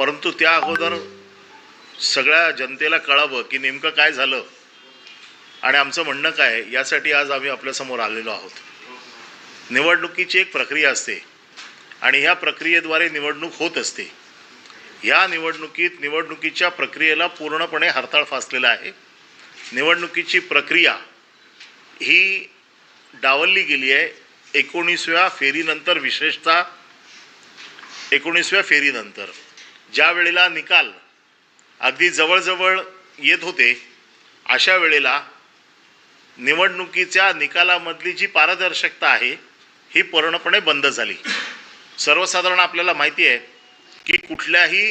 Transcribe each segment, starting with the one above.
परंतु त्या अगोदर सगळ्या जनतेला कळावं की नेमकं काय झालं. आणि आमचं म्हणणं काय आहे, यासाठी आज आम्ही आपल्यासमोर आलेलो आहोत. निवडणुकीची एक प्रक्रिया असते. आणि ह्या प्रक्रियेद्वारे निवडणूक होत असते. या निवडणुकीत निवडणुकीच्या प्रक्रियेला पूर्णपणे हरताळ फासलेला आहे. निवडणुकीची प्रक्रिया ही डावलली गेली आहे एकोणीसव्या फेरीनंतर विशेषतः एकोणीसव्या फेरीनंतर. ज्या वेळेला निकाल अगदी जवळजवळ येत होते अशा वेळेला निवडणुकीच्या निकालामधली जी पारदर्शकता आहे ही पूर्णपणे बंद झाली. सर्वसाधारण आपल्याला माहिती आहे की कुठल्याही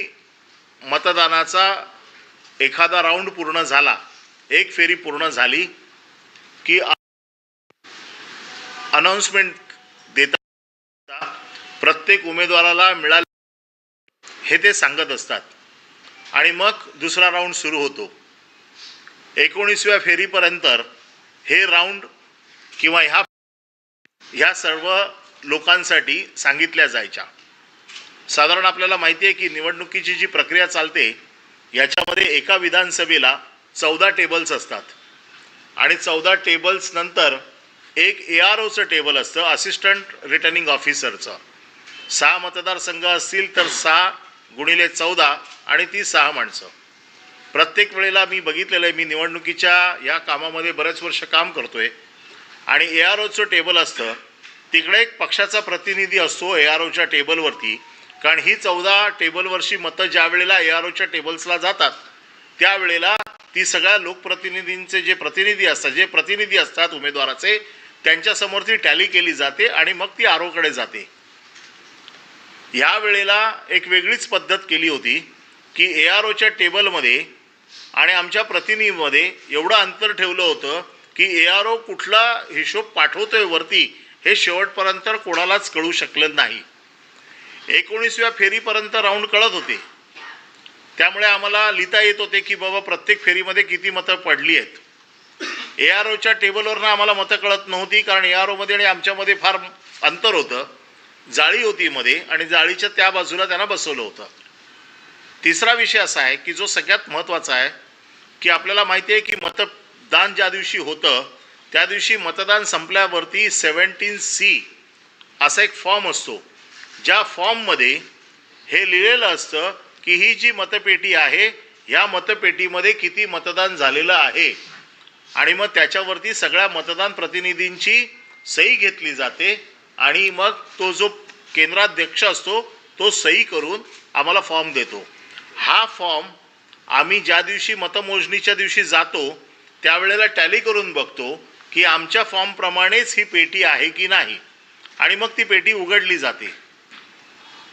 मतदानाचा एखादा राऊंड पूर्ण झाला एक फेरी पूर्ण झाली की अनाऊन्समेंट देता प्रत्येक उमेदवाराला मिळाले हे ते सांगत असतात. आणि मग दुसरा राऊंड सुरू होतो. एकोणीसव्या फेरीपर्यंत हे राऊंड किंवा ह्या ह्या सर्व लोकांसाठी सांगितल्या जायच्या. साधारण आपल्याला माहिती आहे की निवडणुकीची जी प्रक्रिया चालते याच्यामध्ये एका विधानसभेला चौदा टेबल्स असतात. आणि चौदा टेबल्स नंतर एक ए आर ओचं टेबल असतं असिस्टंट रिटर्निंग ऑफिसरचं सहा मतदारसंघ असतील तर सहा गुणिले चौदा आणि ती सहा माणसं. प्रत्येक वेळेला मी बघितलेलं आहे मी निवडणुकीच्या या कामामध्ये बरेच वर्ष काम करतोय. आणि ए आर ओचं टेबल असतं. तिकडे एक पक्षाचा प्रतिनिधी असतो ए आर ओच्या टेबलवरती. कारण ही चौदा टेबलवरची मतं ज्या वेळेला ए आर ओच्या टेबल्सला जातात त्यावेळेला ती सगळ्या लोकप्रतिनिधींचे जे प्रतिनिधी असतात जे प्रतिनिधी असतात उमेदवाराचे त्यांच्यासमोर ती टॅली केली जाते आणि मग ती आर ओकडे जाते. या वेळेला एक वेगळीच पद्धत केली होती की ए आर ओच्या टेबलमध्ये आणि आमच्या प्रतिनिधीमध्ये एवढं अंतर ठेवलं होतं की ए आर ओ कुठला हिशोब पाठवतोय वरती हे शेवटपर्यंत कोणालाच कळू शकलं नाही. एकोणीसव्या फेरीपर्यंत राऊंड कळत होते. त्यामुळे आम्हाला लिहिता येत होते की बाबा प्रत्येक फेरीमध्ये किती मतं पडली आहेत. ए आर ओच्या टेबलवरनं आम्हाला मतं कळत नव्हती कारण ए आर ओमध्ये आणि आमच्यामध्ये फार अंतर होतं. जाळी होती मध्ये आणि जाळीच्या त्या बाजूला त्यांना बसवलं होतं. तिसरा विषय असा आहे की जो सगळ्यात महत्त्वाचा आहे की आपल्याला माहिती आहे की मतदान ज्या दिवशी होतं त्या दिवशी मतदान संपल्यावरती सेवन्टीन सी असा एक फॉर्म असतो. ज्या फॉर्ममध्ये हे लिहिलेलं असतं की ही जी मतपेटी आहे ह्या मतपेटीमध्ये किती मतदान झालेलं आहे आणि मग त्याच्यावरती सगळ्या मतदान प्रतिनिधींची सही घेतली जाते आणि मग तो जो केंद्राध्यक्ष असतो तो सही करून आम्हाला फॉर्म देतो. हा फॉर्म आम्ही ज्या दिवशी मतमोजणीच्या दिवशी जातो त्यावेळेला टॅली करून बघतो की आमच्या फॉर्मप्रमाणेच ही पेटी आहे की नाही. आणि मग ती पेटी उघडली जाते.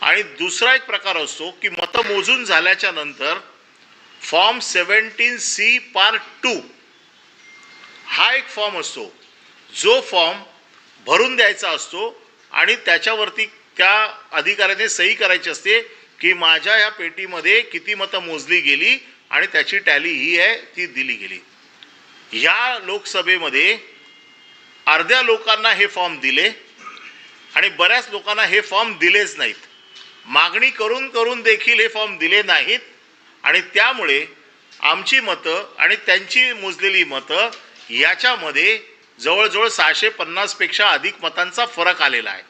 आणि दुसरा एक प्रकार असतो की मतं मोजून झाल्याच्यानंतर form seventeen C part two हा एक फॉर्म असतो. जो फॉर्म भरून द्यायचा असतो आणि त्याच्यावरती त्या अधिकाऱ्याने सही करायची असते की माझ्या या पेटीमध्ये किती मतं मोजली गेली आणि त्याची टॅली ही आहे ती दिली गेली. या लोकसभेमध्ये अर्ध्या लोकांना हे फॉर्म दिले आणि बऱ्याच लोकांना हे फॉर्म दिलेच नाहीत. मागणी करून करून देखील हे फॉर्म दिले नाहीत आणि त्यामुळे आमची मतं आणि त्यांची मोजलेली मतं याच्यामध्ये जवळजवळ सहाशे पन्नासपेक्षा अधिक मतांचा फरक आलेला आहे.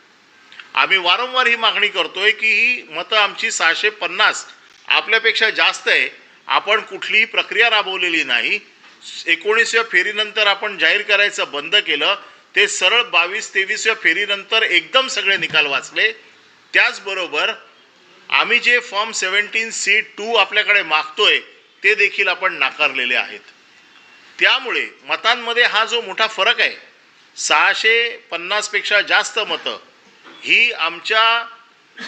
आम्ही वारंवार ही मागणी करतोय की ही मतं आमची सहाशे पन्नास आपल्यापेक्षा जास्त आहे. आपण कुठलीही प्रक्रिया राबवलेली नाही. एकोणीसव्या फेरीनंतर आपण जाहीर करायचं बंद केलं. ते सरळ बावीस तेवीसव्या फेरीनंतर एकदम सगळे निकाल वाचले. त्याचबरोबर आम्ही जे फॉर्म सेवन्टीन सी टू आपल्याकडे मागतोय ते देखील आपण नाकारलेले आहेत. त्यामुळे मतांमध्ये हा जो मोठा फरक आहे सहाशे पन्नासपेक्षा जास्त मतं ही आमच्या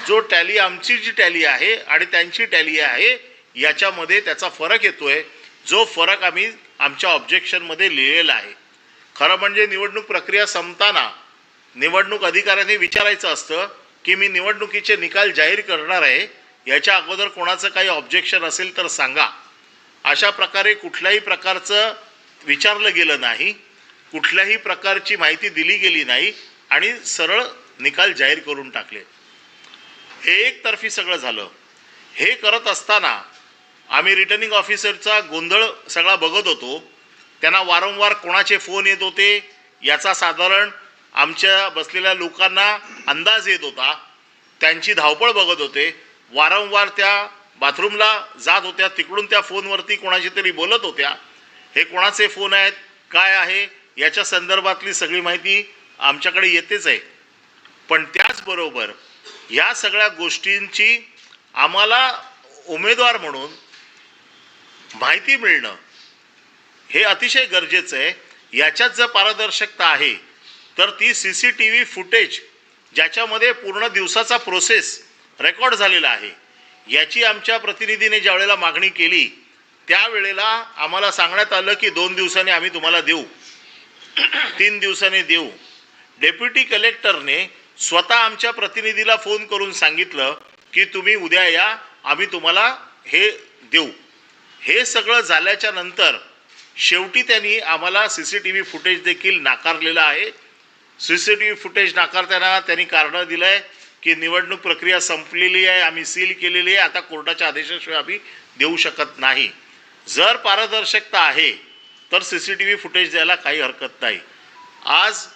जो टॅली आमची जी टॅली आहे आणि त्यांची टॅली आहे याच्यामध्ये त्याचा फरक येतोय. जो फरक आम्ही आमच्या ऑब्जेक्शनमध्ये लिहिलेला आहे. खरं म्हणजे निवडणूक प्रक्रिया संपताना निवडणूक अधिकाऱ्याने विचारायचं असतं की मी निवडणुकीचे निकाल जाहीर करणार आहे याच्या अगोदर कोणाचं काही ऑब्जेक्शन असेल तर सांगा. अशा प्रकारे कुठल्याही प्रकारचं विचारलं गेलं नाही कुठल्याही प्रकारची माहिती दिली गेली नाही आणि सरळ निकाल जाहीर करून टाकले. हे एकतर्फी सगळं झालं. हे करत असताना आम्ही रिटर्निंग ऑफिसरचा गोंधळ सगळा बघत होतो. त्यांना वारंवार कोणाचे फोन येत होते याचा साधारण आमच्या बसलेल्या लोकांना अंदाज येत होता. त्यांची धावपळ बघत होते. वारंवार त्या बाथरूमला जात होत्या. तिकडून त्या फोनवरती कोणाशी तरी बोलत होत्या. हे कोणाचे फोन आहेत? काय आहे? याच्या संदर्भातली सगळी माहिती आमच्याकडे येतेच आहे. पण त्याचबरोबर या सगळ्या गोष्टींची आम्हाला उमेदवार म्हणून माहिती मिळणं हे अतिशय गरजेचं आहे. याच्यात जर पारदर्शकता आहे तर ती C C T V footage ज्याच्यामध्ये पूर्ण दिवसाचा प्रोसेस रेकॉर्ड झालेला आहे याची आमच्या प्रतिनिधीने ज्यावेळेला मागणी केली त्यावेळेला आम्हाला सांगण्यात आलं की दोन दिवसांनी आम्ही तुम्हाला देऊ. तीन दिवसांनी देऊ. डेप्युटी कलेक्टरने स्वतः आमच्या प्रतिनिधीला फोन करून सांगितलं की तुम्ही उद्या या आम्ही तुम्हाला हे देऊ. हे सगळं झाल्याच्यानंतर शेवटी त्यांनी आम्हाला C C T V footage देखील नाकारलेलं आहे. C C T V footage नाकारताना त्यांनी कारणं दिलं आहे की निवडणूक प्रक्रिया संपलेली आहे आम्ही सील केलेली आहे. आता कोर्टाच्या आदेशाशिवाय आम्ही देऊ शकत नाही. जर पारदर्शकता आहे तर C C T V footage द्यायला काही हरकत नाही. आज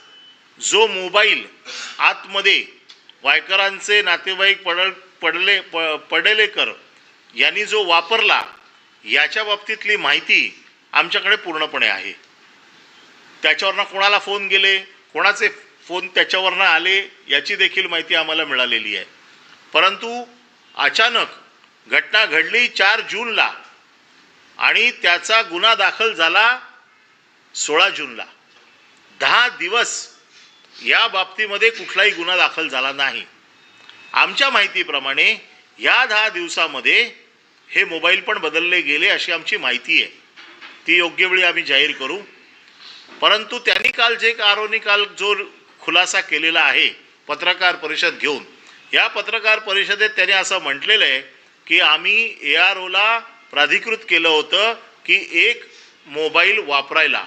जो मोबाईल आतमध्ये वायकरांचे नातेवाईक पडल पडले प पडलेकर यांनी जो वापरला याच्या बाबतीतली माहिती आमच्याकडे पूर्णपणे आहे. त्याच्यावरनं कोणाला फोन गेले कोणाचे फोन त्याच्यावरनं आले याची देखील माहिती आम्हाला मिळालेली आहे. परंतु अचानक घटना घडली चार जूनला आणि त्याचा गुन्हा दाखल झाला सोळा जूनला. दहा दिवस या बाबतीमध्ये कुठलाही गुन्हा दाखल झाला नाही. आमच्या माहितीप्रमाणे या दहा दिवसामध्ये हे मोबाईल पण बदलले गेले अशी आमची माहिती आहे. ती योग्य वेळी आम्ही जाहीर करू. परंतु त्यांनी काल जे आरोनी काल जो खुलासा केलेला आहे पत्रकार परिषद घेऊन या पत्रकार परिषदेत त्याने असं म्हटलेलं आहे की आम्ही ए आर ओला प्राधिकृत केलं होतं की एक मोबाईल वापरायला.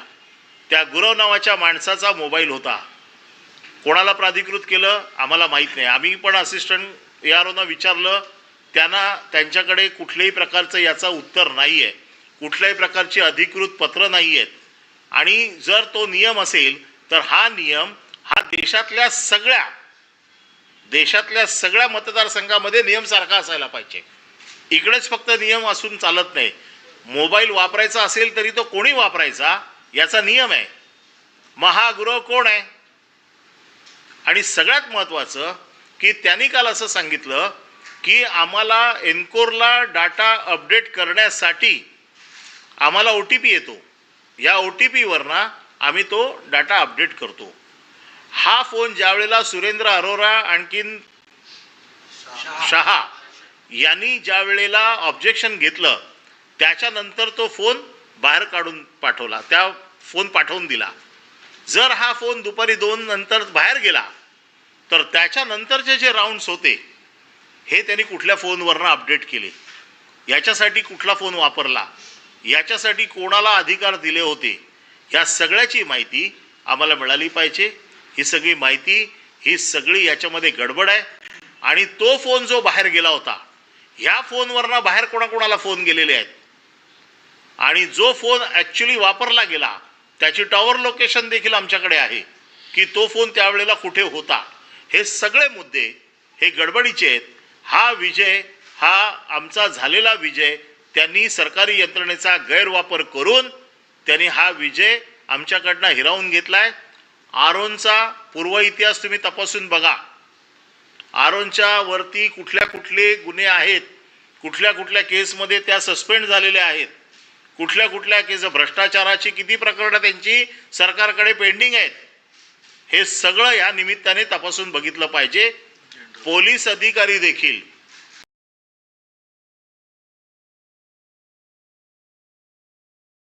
त्या गुरव नावाच्या माणसाचा मोबाईल होता. कोणाला प्राधिकृत केलं? आम्हाला माहीत नाही. आम्ही पण असिस्टंट ए आर ओनं विचारलं. त्यांना त्यांच्याकडे कुठल्याही प्रकारचं याचा उत्तर नाही आहे कुठल्याही प्रकारची अधिकृत पत्र नाही आहेत आणि जर तो नियम असेल तर हा नियम हा देशातल्या सगळ्या देशातल्या सगळ्या मतदारसंघामध्ये नियम सारखा असायला पाहिजे. इकडेच फक्त नियम असून चालत नाही. मोबाईल वापरायचा असेल तरी तो कोणी वापरायचा? याचा नियम आहे. महागृह कोण आहे? आणि सगळ्यात महत्त्वाचं की त्यांनी काल असं सांगितलं की आम्हाला एनकोरला डाटा अपडेट करण्यासाठी आम्हाला ओ टी पी येतो. या ओ टी पीवरनं आम्ही तो डाटा अपडेट करतो. हा फोन ज्यावेळेला सुरेंद्र अरोरा आणखीन शहा यांनी ज्या वेळेला ऑब्जेक्शन घेतलं त्याच्यानंतर तो फोन बाहेर काढून पाठवला. त्या फोन पाठवून दिला. जर हा फोन दुपारी दोन नंतर बाहेर गेला तर त्याच्यानंतरचे जे राऊंड्स होते हे त्यांनी कुठल्या फोनवरनं अपडेट केले. याच्यासाठी कुठला फोन वापरला? याच्यासाठी कोणाला अधिकार दिले होते? या सगळ्याची माहिती आम्हाला मिळाली पाहिजे. ही सगळी माहिती ही सगळी याच्यामध्ये गडबड आहे. आणि तो फोन जो बाहेर गेला होता ह्या फोनवरनं बाहेर कोणाकोणाला फोन गेलेले आहेत? आणि जो फोन ॲक्च्युली वापरला गेला त्याची टॉवर लोकेशन देखील आमच्याकडे आहे की तो फोन त्यावेळेला कुठे होता? हे सगळे मुद्दे हे गडबडीचे आहेत. हा विजय हा आमचा झालेला विजय त्यांनी सरकारी यंत्रणेचा गैरवापर करून त्यांनी हा विजय आमच्याकडनं हिरावून घेतला आहे आरोनचा पूर्व इतिहास तुम्ही तपासून बघा. आरोनच्या वरती कुठल्या कुठले गुन्हे आहेत कुठल्या कुठल्या केसमध्ये त्या सस्पेंड झालेल्या आहेत कुठल्या कुठल्या केस भ्रष्टाचाराची किती प्रकरणं त्यांची सरकारकडे पेंडिंग आहेत हे सगळं या निमित्ताने तपासून बघितलं पाहिजे. पोलीस अधिकारी देखील